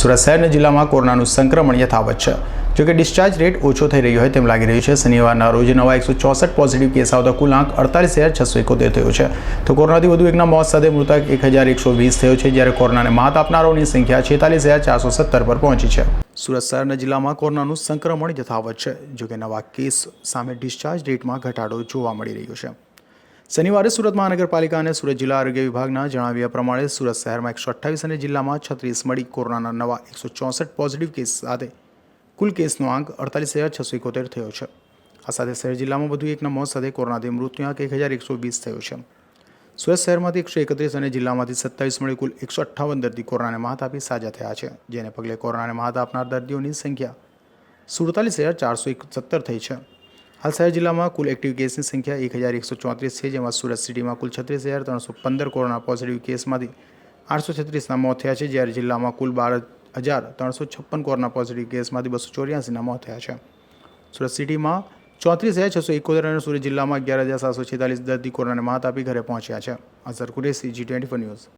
સુરત શહેરના જિલ્લામાં કોરોનાનું સંક્રમણ યથાવત છે. જોકે ડિસ્ચાર્જ રેટ ઓછો થઈ રહ્યો હોય તેમ લાગી રહ્યું છે. શનિવારના રોજ નવા એકસો ચોસઠ પોઝિટિવ કેસ આવતા કુલ આંક અડતાલીસ હજાર છસો એકોતેર થયો છે. તો કોરોનાથી વધુ એકના મોત સાથે મૃતક એક હજાર એકસો વીસ થયો છે, જ્યારે કોરોનાને માત આપનારાઓની સંખ્યા છેતાલીસ હજાર ચારસો સત્તર પર પહોંચી છે. સુરત શહેરના જિલ્લામાં કોરોનાનું સંક્રમણ યથાવત છે, જોકે નવા કેસ સામે ડિસ્ચાર્જ રેટમાં ઘટાડો જોવા મળી રહ્યો છે. શનિવારે સુરત મહાનગરપાલિકા અને સુરત જિલ્લા આરોગ્ય વિભાગના જણાવ્યા પ્રમાણે સુરત શહેરમાં એકસો અઠ્ઠાવીસ અને જિલ્લામાં છત્રીસ મળી કોરોનાના નવા એકસો ચોસઠ પોઝિટિવ કેસ સાથે કુલ કેસનો આંક અડતાલીસ હજાર છસો એકોતેર થયો છે. આ સાથે શહેર જિલ્લામાં વધુ એકના મોત સાથે કોરોનાથી મૃત્યુ આંક એક હજાર એકસો વીસ થયો છે. સુરત શહેરમાંથી એકસો એકત્રીસ અને જિલ્લામાંથી સત્તાવીસ મળી કુલ એકસો અઠ્ઠાવન દર્દી કોરોનાને માત આપી સાજા થયા છે, જેને પગલે કોરોનાને માત આપનાર દર્દીઓની સંખ્યા સુડતાલીસ હજાર ચારસો સત્તર થઈ છે. હાલ જિલ્લામાં કુલ એક્ટિવ કેસની સંખ્યા એક હજાર એકસો ચોત્રીસ છે, જેમાં સુરત સિટીમાં કુલ છત્રીસ હજાર ત્રણસો પંદર કોરોના પોઝિટિવ કેસમાંથી આઠસો છત્રીસના મોત થયા છે, જ્યારે જિલ્લામાં કુલ બાર હજાર ત્રણસો છપ્પન કોરોના પોઝિટિવ કેસમાંથી બસો ચોર્યાસીના મોત થયા છે. સુરત સિટીમાં ચોત્રીસ હજાર છસો એકોતેર અને સુરત જિલ્લામાં અગિયાર હજાર સાતસો છેતાલીસ દર્દી કોરોનાને માત આપી ઘરે પહોંચ્યા છે. Azhar Qureshi G twenty news.